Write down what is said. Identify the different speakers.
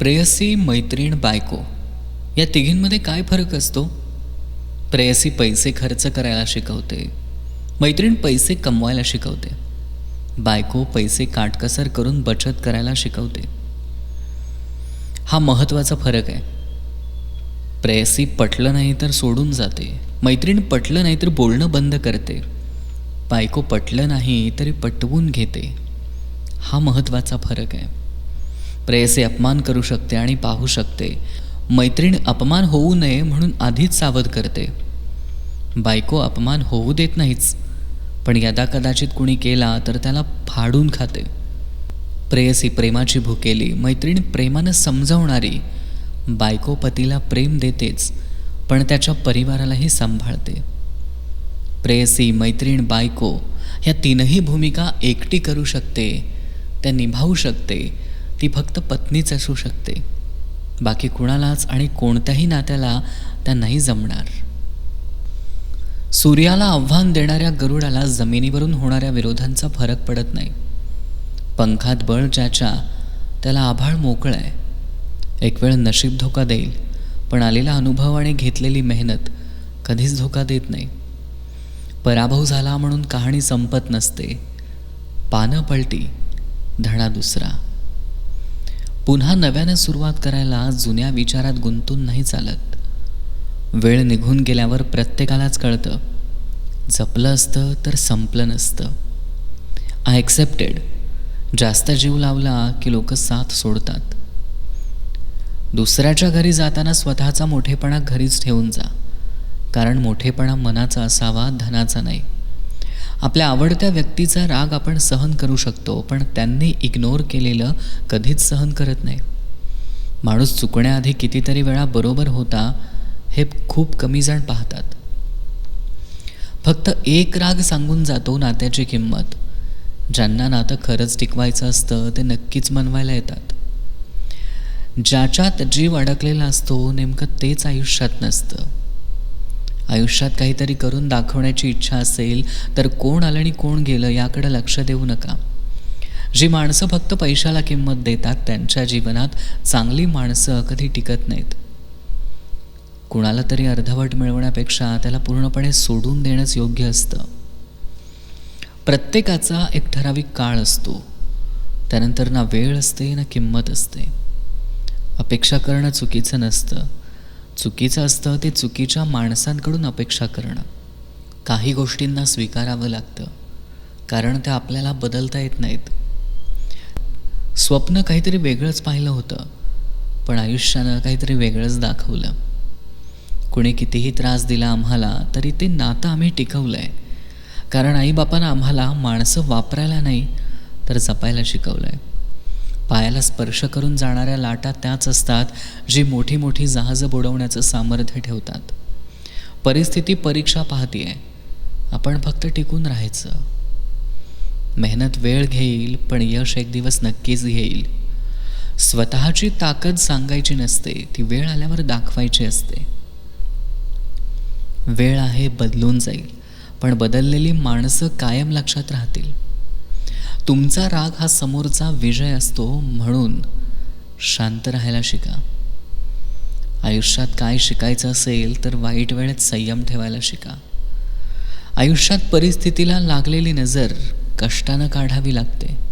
Speaker 1: प्रेयसी मैत्रीण बायको. या तिघींमध्ये काय फरक असतो? प्रेयसी पैसे खर्च करायला शिकवते. मैत्रीण पैसे कमवायला शिकवते. बायको पैसे काटकसर करून बचत करायला शिकवते. हा महत्त्वाचा फरक आहे. प्रेयसी पटलं नाही तर सोडून जाते. मैत्रीण पटलं नाही तर बोलणं बंद करते. बायको पटलं नाही तरी पटवून घेते. हा महत्त्वाचा फरक आहे. प्रेयसी अपमान करू शकते आणि पाहू शकते. मैत्रीण अपमान होऊ नये म्हणून आधीच सावध करते. बायको अपमान होऊ देत नाहीच पण यदा कदाचित कुणी केला तर त्याला फाडून खाते. प्रेयसी प्रेमाची भुकेली मैत्रीण प्रेमानं समजावणारी. बायको पतीला प्रेम देतेच पण त्याच्या परिवारालाही सांभाळते. प्रेयसी मैत्रीण बायको ह्या तीनही भूमिका एकटी करू शकते त्या निभावू शकते ती फक्त पत्नीच असू शकते. बाकी कुणालाच आणि कोणत्याही नात्याला त्या नाही जमणार. सूर्याला आव्हान देणाऱ्या गरुडाला जमिनीवरून होणाऱ्या विरोधांचा फरक पडत नाही. पंखात बळ ज्याच्या त्याला आभाळ मोकळं आहे. एक वेळ नशीब धोका देईल पण आलेला अनुभव आणि घेतलेली मेहनत कधीच धोका देत नाही. पराभव झाला म्हणून कहाणी संपत नसते. पानं पलटी धडा दुसरा. पुन्हा नव्याने सुरुवात करायला जुन्या विचारात गुंतून नाही चालत. वेळ निघून गेल्यावर प्रत्येकालाच कळतं. जपलं असतं तर संपलं नसतं. आय ॲक्सेप्टेड जास्त जीव लावला की लोक साथ सोडतात. दुसऱ्याच्या घरी जाताना स्वतःचा मोठेपणा घरीच ठेवून जा. कारण मोठेपणा मनाचा असावा धनाचा नाही. आपल्या आवडत्या व्यक्तीचा राग आपण सहन करू शकतो पण त्यांनी इग्नोर केलेलं कधीच सहन करत नाही. माणूस चुकण्याआधी कितीतरी वेळा बरोबर होता हे खूप कमी जण पाहतात. फक्त एक राग सांगून जातो नात्याची किंमत. ज्यांना नातं खरंच टिकवायचं असतं ते नक्कीच मनवायला येतात. ज्याच्यात जीव अडकलेला असतो नेमकं तेच आयुष्यात नसतं. आयुष्यात काहीतरी करून दाखवण्याची इच्छा असेल तर कोण आलं आणि कोण गेलं याकडे लक्ष देऊ नका. जी माणसं फक्त पैशाला किंमत देतात त्यांच्या जीवनात चांगली माणसं कधी टिकत नाहीत. कुणाला तरी अर्धवट मिळवण्यापेक्षा त्याला पूर्णपणे सोडून देणंच योग्य असतं. प्रत्येकाचा एक ठराविक काळ असतो. त्यानंतर ना वेळ असते ना किंमत असते. अपेक्षा करणं चुकीचं नसतं. चुकीचं असतं ते चुकीच्या माणसांकडून अपेक्षा करणं. काही गोष्टींना स्वीकारावं लागतं कारण त्या आपल्याला बदलता येत नाहीत. स्वप्न काहीतरी वेगळंच पाहिलं होतं पण आयुष्यानं काहीतरी वेगळंच दाखवलं. कुणी कितीही त्रास दिला आम्हाला तरी ते नातं आम्ही टिकवलं आहे कारण आईबापानं आम्हाला माणसं वापरायला नाही तर जपायला शिकवलं आहे पायाला स्पर्श करून जाणाऱ्या लाटा त्याच असतात जी मोठी मोठी जहाजं बुडवण्याचं सामर्थ्य ठेवतात. परिस्थिती परीक्षा पाहतीये. आहे आपण फक्त टिकून राहायचं. मेहनत वेळ घेईल पण यश एक दिवस नक्कीच घेईल. स्वतःची ताकद सांगायची नसते ती वेळ आल्यावर दाखवायची असते. वेळ आहे बदलून जाईल पण बदललेली माणसं कायम लक्षात राहतील. तुमचा राग हा समोरचा विजय असतो म्हणून शांत राहायला शिका. आयुष्यात काय शिकायचं असेल तर वाईट वेळेत संयम ठेवायला शिका. आयुष्यात परिस्थितीला लागलेली नजर कष्टानं काढावी लागते.